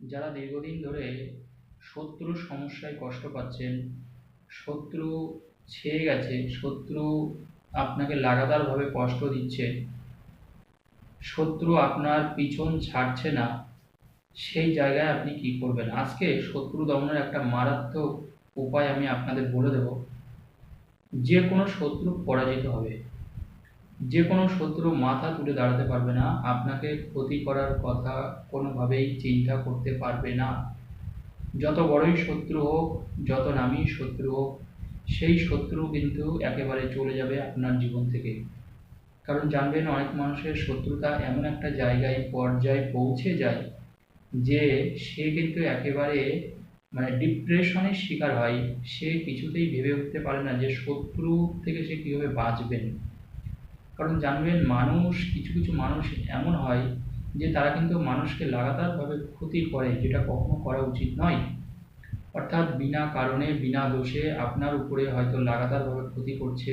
যারা দীর্ঘদিন ধরে শত্রুর সমস্যায় কষ্ট পাচ্ছেন, শত্রু ছেয়ে গেছে, শত্রু আপনাকে লাগাতারভাবে কষ্ট দিচ্ছে, শত্রু আপনার পিছন ছাড়ছে না, সেই জায়গায় আপনি কি করবেন? আজকে শত্রু দমনের একটা মারাত্মক উপায় আমি আপনাদের বলে দেব। যে কোনো শত্রু পরাজিত হবে। যে কোনো শত্রু মাথা তুলে দাঁড়াতে পারবে না। আপনাকে ক্ষতি করার কথা কোনোভাবেই চিন্তা করতে পারবে না। যত বড়ই শত্রু হোক, যত নামই শত্রু হোক, সেই শত্রু কিন্তু একেবারে চলে যাবে আপনার জীবন থেকে। কারণ জানবেন, অনেক মানুষের শত্রুতা এমন একটা জায়গায়, পর্যায়ে পৌঁছে যায় যে সে কিন্তু একেবারে মানে ডিপ্রেশনের শিকার হয়। সে কিছুতেই ভেবে উঠতে পারে না যে শত্রু থেকে সে কীভাবে বাঁচবেন। কারণ জানবেন মানুষ, কিছু কিছু মানুষ এমন হয় যে তারা কিন্তু মানুষকে লাগাতারভাবে ক্ষতি করে, যেটা কখনো করা উচিত নয়। অর্থাৎ বিনা কারণে, বিনা দোষে আপনার উপরে হয়তো লাগাতারভাবে ক্ষতি করছে।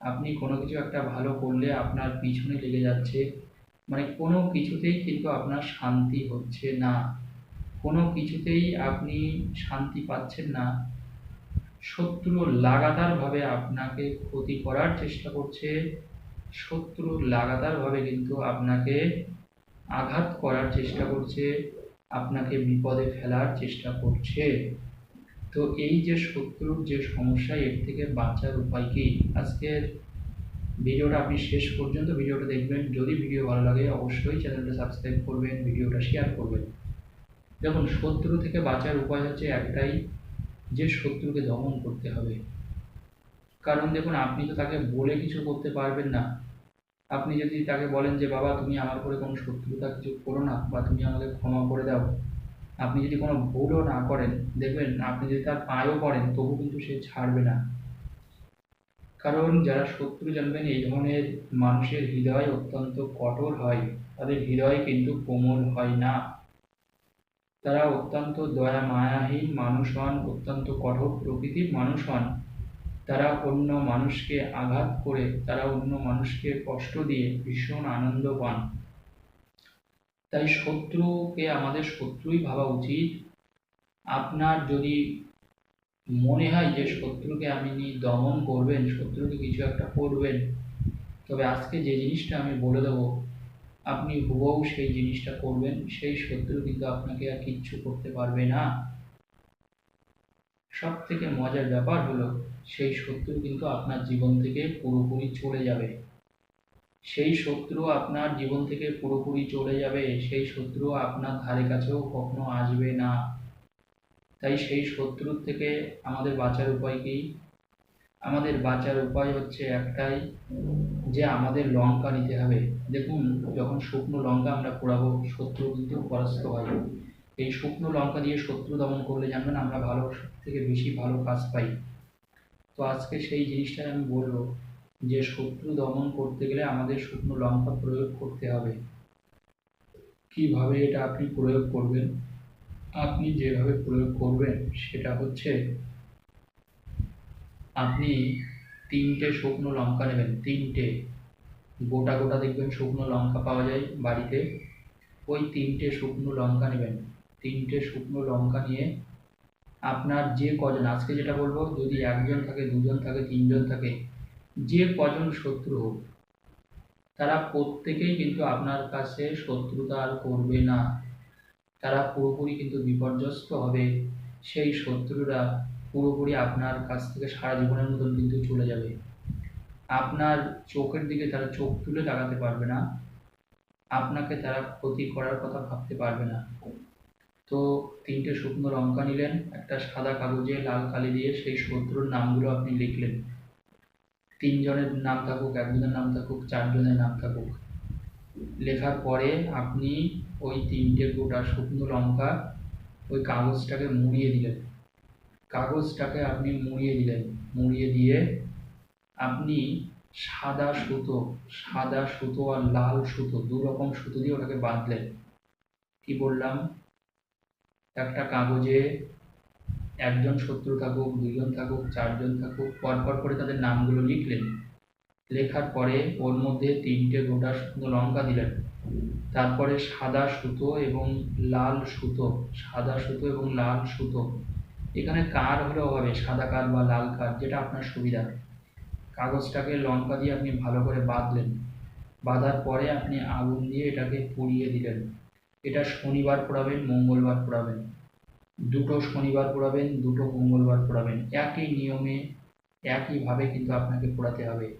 আপনি কোনো কিছু একটা ভালো করলে আপনার পিছনে লেগে যাচ্ছে। মানে কোনো কিছুতেই কিন্তু আপনার শান্তি হচ্ছে না। কোনো কিছুতেই আপনি শান্তি পাচ্ছেন না। শত্রু লাগাতারভাবে আপনাকে ক্ষতি করার চেষ্টা করছে। শত্রু লাগাতারভাবে কিন্তু আপনাকে আঘাত করার চেষ্টা করছে, আপনাকে বিপদে ফেলার চেষ্টা করছে। তো এই যে শত্রুর যে সমস্যা, এর থেকে বাঁচার উপায় কি? আজকের ভিডিওটা আপনি শেষ পর্যন্ত ভিডিওটা দেখবেন। যদি ভিডিও ভালো লাগে, অবশ্যই চ্যানেলটা সাবস্ক্রাইব করবেন, ভিডিওটা শেয়ার করবেন। দেখুন, শত্রু থেকে বাঁচার উপায় হচ্ছে একটাই, যে শত্রুকে দমন করতে হবে। কারণ দেখুন, আপনি তো তাকে বলে কিছু করতে পারবেন না। আপনি যদি তাকে বলেন যে, বাবা, তুমি আমার করে কোনো শত্রুতা কিছু করো না বা তুমি আমাকে ক্ষমা করে দাও। আপনি যদি কোনো ভুলও না করেন, দেখবেন আপনি যদি তার পায়েও পড়েন, তবু কিন্তু সে ছাড়বে না। কারণ যারা শত্রু জানবেন, এই ধরনের মানুষের হৃদয় অত্যন্ত কঠোর হয়। তাদের হৃদয় কিন্তু কোমল হয় না। তারা অত্যন্ত দয়া মায়াহীন মানুষ হন, অত্যন্ত কঠোর প্রকৃতির মানুষ হন। তারা অন্য মানুষকে আঘাত করে, তারা অন্য মানুষকে কষ্ট দিয়ে ভীষণ আনন্দ পান। তাই শত্রুকে আমাদের শত্রুই ভাবা উচিত। আপনার যদি মনে হয় যে শত্রুকে আপনি দমন করবেন, শত্রুকে কিছু একটা করবেন, তবে আজকে যে জিনিসটা আমি বলে দেবো, আপনি হুবহু সেই জিনিসটা করবেন, সেই শত্রু কিন্তু আপনাকে আর কিচ্ছু করতে পারবে না। সব থেকে মজার ব্যাপার হলো, সেই শত্রু কিন্তু আপনার জীবন থেকে পুরোপুরি চলে যাবে। সেই শত্রু আপনার জীবন থেকে পুরোপুরি চলে যাবে, সেই শত্রু আপনার ধারে কাছেও কখনো আসবে না। তাই সেই শত্রুর থেকে আমাদের বাঁচার উপায় কি? আমাদের বাঁচার উপায় হচ্ছে একটাই যে আমাদের লঙ্কা নিতে হবে। দেখুন, যখন শুকনো লঙ্কা আমরা পোড়াবো, শত্রু কিন্তু পরাস্ত হয়। এই শুকনো লঙ্কা দিয়ে শত্রু দমন করলে জানবেন আমরা ভালো সব থেকে বেশি ভালো কাজ পাই। তো আজকে সেই জিনিসটাই আমি বলব যে, শত্রু দমন করতে গেলে আমাদের শুকনো লঙ্কা প্রয়োগ করতে হবে। কীভাবে এটা আপনি প্রয়োগ করবেন? আপনি যেভাবে প্রয়োগ করবেন, সেটা হচ্ছে আপনি তিনটে শুকনো লঙ্কা নেবেন, তিনটে। গোটা গোটা দেখবেন শুকনো লঙ্কা পাওয়া যায় বাড়িতে। ওই তিনটে শুকনো লঙ্কা নেবেন। তিনটে শুকনো লঙ্কা নিয়ে আপনার যে কজন, আজকে যেটা বলব, যদি একজন থাকে, দুজন থাকে, তিনজন থাকে, যে কজন শত্রু হোক, তারা প্রত্যেকেই কিন্তু আপনার কাছে শত্রুতা আর করবে না। তারা পুরোপুরি কিন্তু বিপর্যস্ত হবে। সেই শত্রুরা পুরোপুরি আপনার কাছ থেকে সারা জীবনের মতন কিন্তু চলে যাবে। আপনার চোখের দিকে তারা চোখ তুলে তাকাতে পারবে না। আপনাকে তারা ক্ষতি করার কথা ভাবতে পারবে না। তো তিনটে শুকনো লঙ্কা নিলেন, একটা সাদা কাগজে লাল কালি দিয়ে সেই শত্রুর নামগুলো আপনি লিখলেন। তিনজনের নাম থাকুক, একজনের নাম থাকুক, চারজনের নাম থাকুক। লেখার পরে আপনি ওই তিনটে গোটা শুকনো লঙ্কা ওই কাগজটাকে মুড়িয়ে দিলেন। কাগজটাকে আপনি মুড়িয়ে দিলেন। মুড়িয়ে দিয়ে আপনি সাদা সুতো সাদা সুতো আর লাল সুতো দু রকম সুতো দিয়ে ওটাকে বাঁধলেন। কি বললাম? একটা কাগজে একজন শত্রু থাকুক দুজন থাকুক চারজন থাকুক পরপর করে তাদের নামগুলো লিখলেন। লেখার পরে ওর মধ্যে তিনটে গোটা শুকনো লঙ্কা দিলেন। তারপরে সাদা সুতো এবং লাল সুতো, সাদা সুতো এবং লাল সুতো। এখানে কার হলেও হবে সাদা কার বা লাল কার, যেটা আপনার সুবিধা। কাগজটাকে লঙ্কা দিয়ে আপনি ভালো করে বাঁধলেন। বাঁধার পরে আপনি আগুন দিয়ে এটাকে পুড়িয়ে দিলেন। এটা শনিবার পড়াবেন, মঙ্গলবার পড়াবেন। দুটো শনিবার পড়াবেন, দুটো মঙ্গলবার পড়াবেন। একই নিয়মে, একইভাবে কিন্তু আপনাকে পড়াতে হবে।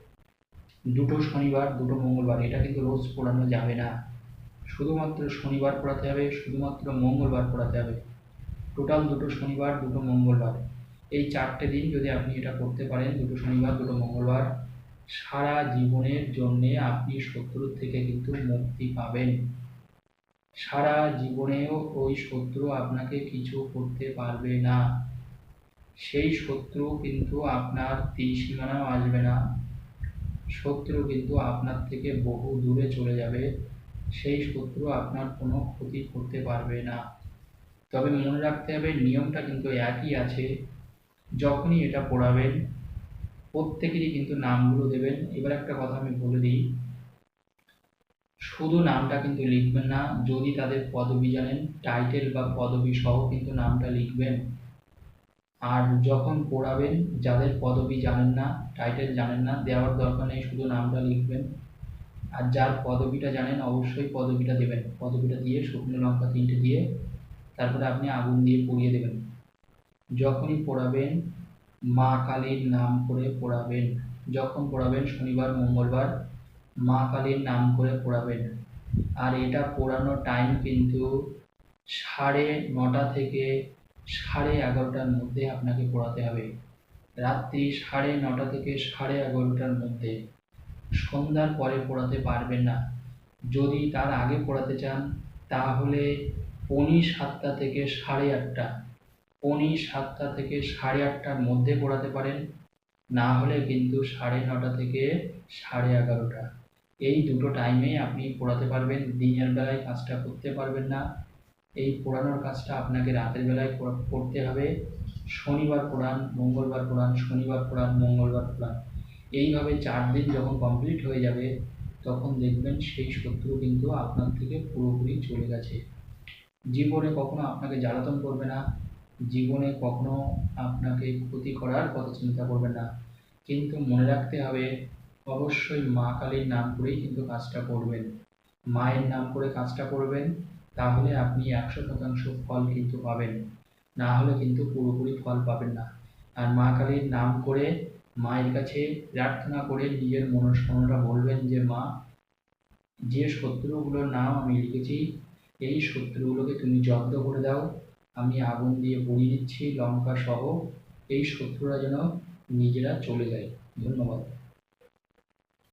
দুটো শনিবার, দুটো মঙ্গলবার, এটা কিন্তু রোজ পড়ানো যাবে না। শুধুমাত্র শনিবার পড়াতে হবে, শুধুমাত্র মঙ্গলবার পড়াতে হবে। টোটাল দুটো শনিবার, দুটো মঙ্গলবার। এই চারটে দিন যদি আপনি এটা করতে পারেন, দুটো শনিবার, দুটো মঙ্গলবার, সারা জীবনের জন্যে আপনি শত্রুর থেকে কিন্তু মুক্তি পাবেন। সারা জীবনেও ওই শত্রু আপনাকে কিছু করতে পারবে না। সেই শত্রু কিন্তু আপনার তীরসীমানাও আসবে না। শত্রু কিন্তু আপনার থেকে বহু দূরে চলে যাবে। সেই শত্রু আপনার কোনো ক্ষতি করতে পারবে না। তবে মনে রাখতে হবে, নিয়মটা কিন্তু একই আছে। যখনই এটা পড়াবেন, প্রত্যেকেরই কিন্তু নামগুলো দেবেন। এবার একটা কথা আমি বলে দিই। শুধু নামটা কিন্তু লিখবেন না, যদি তাদের পদবি জানেন টাইটেল বা পদবি সহ কিন্তু নামটা লিখবেন। আর যখন পড়াবেন, যাদের পদবি জানেন না টাইটেল জানেন না, দেওয়ার দরকার নেই, শুধু নামটা লিখবেন। আর যার পদবিটা জানেন, অবশ্যই পদবিটা দেবেন। পদবিটা দিয়ে শুকনো লঙ্কা তিনটে দিয়ে তারপরে আপনি আগুন দিয়ে পুড়িয়ে দেবেন। যখনই পড়াবেন, মা কালীর নাম করে পড়াবেন। যখন পড়াবেন, শনিবার, মঙ্গলবার মা কালীর নাম করে পড়াবেন। আর এটা পড়ানোর টাইম কিন্তু সাড়ে নটা থেকে সাড়ে এগারোটার মধ্যে আপনাকে পড়াতে হবে। রাত্রি সাড়ে নটা থেকে সাড়ে এগারোটার মধ্যে। সন্ধ্যার পরে পড়াতে পারবেন না। যদি তার আগে পড়াতে চান, তাহলে পনি সাতটা থেকে সাড়ে আটটা। পনি সাতটা থেকে সাড়ে আটটার মধ্যে পড়াতে পারেন। না হলে কিন্তু সাড়ে নটা থেকে সাড়ে এগারোটা। এই দুটো টাইমে আপনি পড়াতে পারবেন, দিনের বেলায় কাজটা করতে পারবেন না। এই পড়ানোর কাজটা আপনাকে রাতের বেলায় করতে হবে। শনিবার পড়ান, মঙ্গলবার পড়ান, শনিবার পড়ান, মঙ্গলবার পড়ান। এইভাবে চার দিন যখন কমপ্লিট হয়ে যাবে, তখন দেখবেন সেই শত্রু কিন্তু আপনার থেকে পুরোপুরি চলে গেছে। জীবনে কখনো আপনাকে জ্বালাতন করবে না। জীবনে কখনো আপনাকে ক্ষতি করার কথা চিন্তা করবে না। কিন্তু মনে রাখতে হবে অবশ্যই মা কালীর নাম করেই কিন্তু কাজটা করবেন। মায়ের নাম করে কাজটা করবেন, তাহলে আপনি একশো শতাংশ ফল কিন্তু পাবেন। না হলে কিন্তু পুরোপুরি ফল পাবেন না। আর মা কালীর নাম করে মায়ের কাছে প্রার্থনা করে নিজের মনস্কামনাটা বলবেন যে, মা, যে শত্রুগুলোর নাম আমি লিখেছি, এই শত্রুগুলোকে তুমি জব্দ করে দাও। আমি আগুন দিয়ে পুড়িয়ে দিচ্ছি, লঙ্কা সহ, এই শত্রুরা যেন নিজেরা চলে যায়। ধন্যবাদ।